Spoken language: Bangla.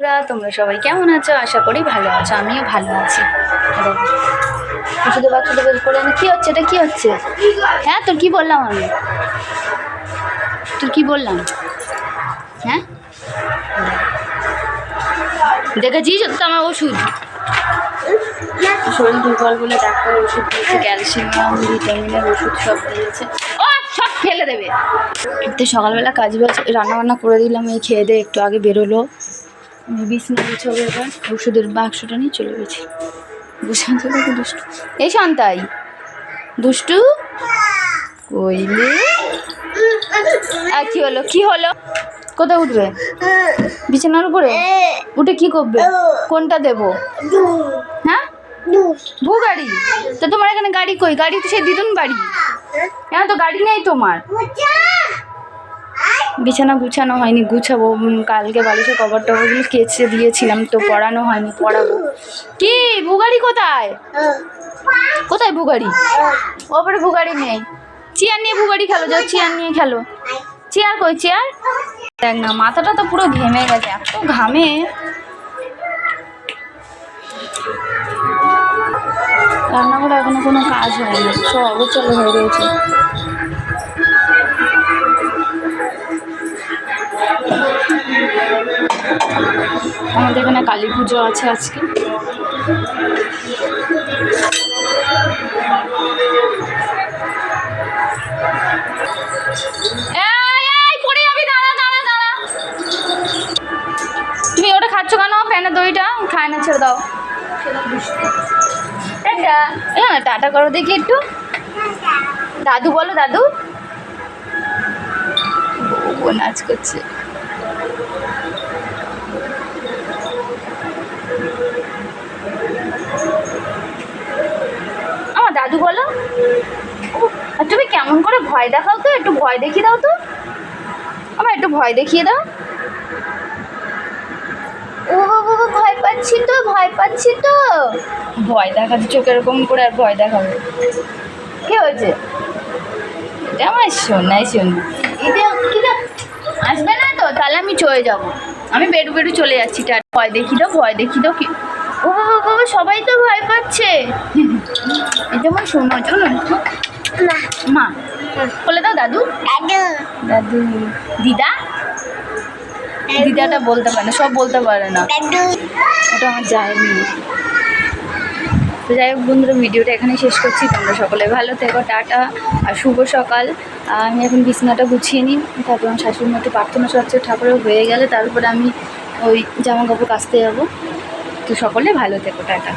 বন্ধুরা, তোমরা সবাই কেমন আছো? আশা করি ভালো আছো আমিও ভালো আছি। ওষুধের বাক্সটা বের করে এনে কি হচ্ছে? এটা কি হচ্ছে? হ্যাঁ তোর কি বললাম আমি? তোর কি বললাম? হ্যাঁ? দেখেছিস? তো আমার ওষুধ। শরীর দুর্বল বলে ডাক্তার ওষুধ দিয়েছে ক্যালসিয়াম ভিটামিনের ওষুধ সব দিয়েছে। ফেলে দেবে। তো সকালবেলা কাজ বাজ রান্না বান্না করে দিলাম এই খেয়ে দিয়ে একটু আগে বেরোলো। বিছনা গুছাবো এবার ওষুধের বাক্সটা নিয়ে চলে গেছি। দুষ্টু। এই শান্তাই। দুষ্টু? কইলে? আর কি হলো? কি হলো? কোথায় উঠবে? বিছানার উপরে? উঠে কি করবে? কোনটা দেবো? হ্যাঁ? ভু গাড়ি। তো তোমার এখানে গাড়ি কই? গাড়ি তো সেই দিদুন বাড়ি। হ্যাঁ তো গাড়ি নেই তোমার। বিছানা গুছানো হয়নি, গুছাবো কালকে বালিশের কভার টভারগুলো কেচে দিয়েছিলাম তো পড়ানো হয়নি, পড়াবো। কি, বুগাড়ি কোথায়? কোথায় বুগাড়ি? ওপরে বুগাড়ি নেই। চেয়ার নিয়ে বুগাড়ি খেলো, যাও চেয়ার নিয়ে খেলো। চেয়ার কই, চেয়ার? দেখ না, মাথাটা তো পুরো ঘেমে গেছে, এত ঘামে। রান্না করে এখনও কোনো কাজ হয়নি সব অগোচল হয়ে রয়েছে। কালী পুজো আছে আজকে। তুমি ওটা খাচ্ছ কেন? ফ্যানের দইটা? খায় না, ছেড়ে দাও। টাটা। হ্যাঁ টাটা করো দেখি একটু। দাদু বলো, দাদু। ও নাচ করছে আমার দাদু বলো? আর তুমি কেমন করে ভয় দেখাও তো একটু ভয় দেখিয়ে দাও তো। আমার একটু ভয় দেখিয়ে দাও। ও বাবা ভয় পাচ্ছি তো ভয় পাচ্ছি তো। ভয় দেখাচ্ছে চোখ এরকম করে আর ভয় দেখাবে? কি হয়েছে? এটা আমার শোনাই শোনা। এটা আসবে না তো তাহলে আমি চলে যাব। আমি বেরু বেরু চলে যাচ্ছি ভয় দেখি দাও ভয় দেখি দাও কি ও বাবা সবাই তো ভয় পাচ্ছে। আমার শোনো শোনো মা বলে দাও দাদু। দাদু। দিদা দিদাটা বলতে পারে না সব বলতে পারে না। ওটা আমার যায় মেয়ে তো যাই হোক বন্ধুরা ভিডিওটা এখানে শেষ করছি। তোমরা সকলে ভালো থেকো টাটা আর শুভ সকাল। আমি এখন বিছানাটা গুছিয়ে নিই তারপর আমার শাশুড়ির মধ্যে প্রার্থনা সচ্চে ঠাকুরের হয়ে গেলে তারপরে আমি ওই জামা কাপড় কাচতে যাব। তো সকলে ভালো থেকো টাটা।